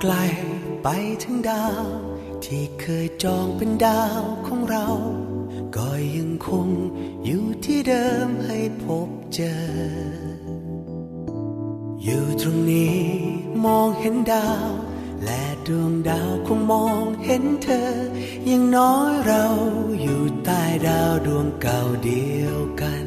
ไกลไปถึงดาว ที่เคยจองเป็นดาวของเรา ก็ยังคงอยู่ที่เดิมให้พบเจอ อยู่ตรงนี้มองเห็นดาว และดวงดาวคงมองเห็นเธอ ยังน้อยเราอยู่ใต้ดาวดวงเก่าเดียวกัน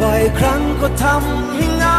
บ่อยครั้งก็ทำให้เหงา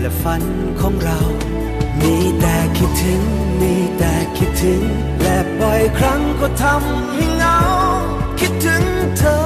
และฝันของเรา มีแต่คิดถึง มีแต่คิดถึง และบ่อยครั้งก็ทำให้เหงา คิดถึงเธอ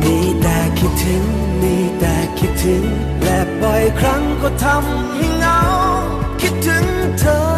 มีแต่คิดถึง มีแต่คิดถึง และบ่อยครั้งก็ทำให้เหงา คิดถึงเธอ